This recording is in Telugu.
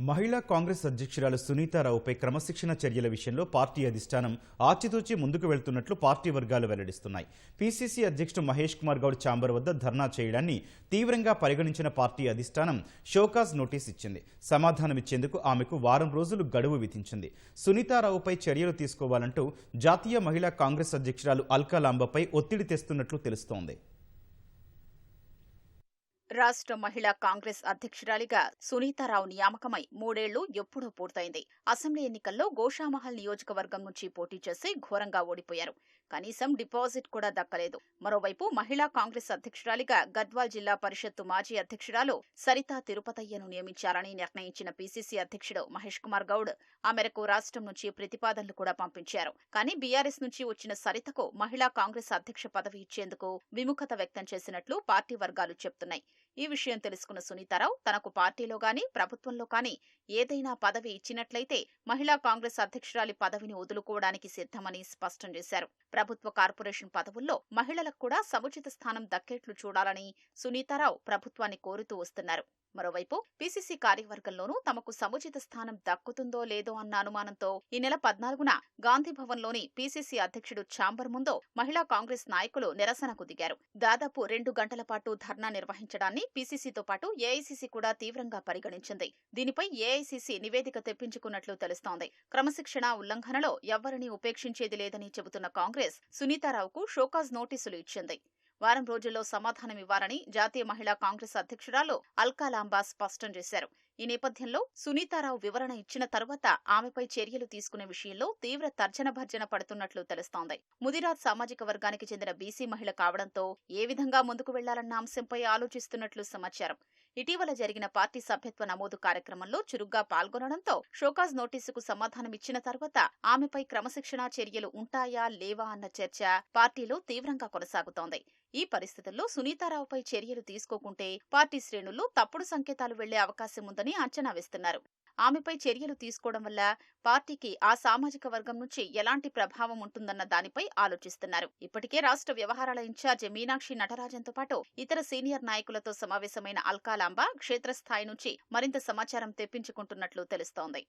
మహిళా కాంగ్రెస్ అధ్యక్షురాలు సునీతారావుపై క్రమశిక్షణ చర్యల విషయంలో పార్టీ అధిష్టానం ఆచితూచి ముందుకు వెళ్తున్నట్లు పార్టీ వర్గాలు వెల్లడిస్తున్నాయి. పీసీసీ అధ్యక్షుడు మహేష్ కుమార్ గౌడ్ ఛాంబర్ వద్ద ధర్నా చేయడాన్ని తీవ్రంగా పరిగణించిన పార్టీ అధిష్టానం షోకాజ్ నోటీస్ ఇచ్చింది. సమాధానమిచ్చేందుకు ఆమెకు వారం రోజులు గడువు విధించింది. సునీతారావుపై చర్యలు తీసుకోవాలంటూ జాతీయ మహిళా కాంగ్రెస్ అధ్యక్షురాలు అల్కా లాంబపై ఒత్తిడి తెస్తున్నట్లు తెలుస్తోంది. రాష్ట్ర మహిళా కాంగ్రెస్ అధ్యక్షురాలిగా సునీతారావు నియామకమై మూడేళ్ళు ఎప్పుడూ పూర్తయింది. అసెంబ్లీ ఎన్నికల్లో గోషామహల్ నియోజకవర్గం నుంచి పోటీ చేసి ఘోరంగా ఓడిపోయారు. కనీసం డిపాజిట్ కూడా దక్కలేదు. మరోవైపు మహిళా కాంగ్రెస్ అధ్యక్షురాలిగా గద్వాల్ జిల్లా పరిషత్తు మాజీ అధ్యక్షురాలు సరితా తిరుపతయ్యను నియమించాలని నిర్ణయించిన పీసీసీ అధ్యక్షుడు మహేష్ కుమార్ గౌడ్ ఆ మేరకు రాష్ట్రం నుంచి ప్రతిపాదనలు కూడా పంపించారు. కానీ బీఆర్ఎస్ నుంచి వచ్చిన సరితకు మహిళా కాంగ్రెస్ అధ్యక్ష పదవి ఇచ్చేందుకు విముఖత వ్యక్తం చేసినట్లు పార్టీ వర్గాలు చెప్తున్నాయి. ఈ విషయం తెలుసుకున్న సునీతారావు తనకు పార్టీలో గాని ప్రభుత్వంలో కానీ ఏదైనా పదవి ఇచ్చినట్లయితే మహిళా కాంగ్రెస్ అధ్యక్షురాలి పదవిని వదులుకోవడానికి సిద్ధమని స్పష్టం చేశారు. ప్రభుత్వ కార్పొరేషన్ పదవుల్లో మహిళలకు కూడా సముచిత స్థానం దక్కేట్లు చూడాలని సునీతారావు ప్రభుత్వాన్ని కోరుతూ వస్తున్నారు. మరోవైపు పీసీసీ కార్యవర్గంలోనూ తమకు సముచిత స్థానం దక్కుతుందో లేదో అన్న అనుమానంతో ఈ నెల పద్నాలుగున గాంధీభవన్లోని పీసీసీ అధ్యక్షుడు ఛాంబర్ ముందు మహిళా కాంగ్రెస్ నాయకులు నిరసనకు దిగారు. దాదాపు రెండు గంటల పాటు ధర్నా నిర్వహించడాన్ని పీసీసీతో పాటు ఏఐసీసీ కూడా తీవ్రంగా పరిగణించింది. దీనిపై ఏఐసీసీ నివేదిక తెప్పించుకున్నట్లు తెలుస్తోంది. క్రమశిక్షణ ఉల్లంఘనలో ఎవ్వరినీ ఉపేక్షించేది లేదని చెబుతున్న కాంగ్రెస్ సునీతారావుకు షోకాజ్ నోటీసులు ఇచ్చింది. వారం రోజుల్లో సమాధానం ఇవ్వాలని జాతీయ మహిళా కాంగ్రెస్ అధ్యక్షురాలు అల్కాలాంబా స్పష్టం చేశారు. ఈ నేపథ్యంలో సునీతారావు వివరణ ఇచ్చిన తర్వాత ఆమెపై చర్యలు తీసుకునే విషయంలో తీవ్ర తర్జన భర్జన పడుతున్నట్లు తెలుస్తోంది. ముదిరాజ్ సామాజిక వర్గానికి చెందిన బీసీ మహిళ కావడంతో ఏ విధంగా ముందుకు వెళ్ళాలన్న అంశంపై ఆలోచిస్తున్నట్లు సమాచారం. ఇటీవల జరిగిన పార్టీ సభ్యత్వ నమోదు కార్యక్రమంలో చురుగ్గా పాల్గొనడంతో షోకాజ్ నోటీసుకు సమాధానం ఇచ్చిన తర్వాత ఆమెపై క్రమశిక్షణా చర్యలు ఉంటాయా లేవా అన్న చర్చ పార్టీలో తీవ్రంగా కొనసాగుతోంది. ఈ పరిస్థితుల్లో సునీతారావుపై చర్యలు తీసుకోకుంటే పార్టీ శ్రేణుల్లో తప్పుడు సంకేతాలు వెళ్ళే అవకాశం ఉందని అంచనా వేస్తున్నారు. ఆమెపై చర్యలు తీసుకోవడం వల్ల పార్టీకి ఆ సామాజిక వర్గం నుంచి ఎలాంటి ప్రభావం ఉంటుందన్న దానిపై ఆలోచిస్తున్నారు. ఇప్పటికే రాష్ట్ర వ్యవహారాల ఇన్ఛార్జ్ మీనాక్షి నటరాజన్తో పాటు ఇతర సీనియర్ నాయకులతో సమావేశమైన అల్కాలాంబ క్షేత్రస్థాయి నుంచి మరింత సమాచారం తెప్పించుకుంటున్నట్లు తెలుస్తోంది.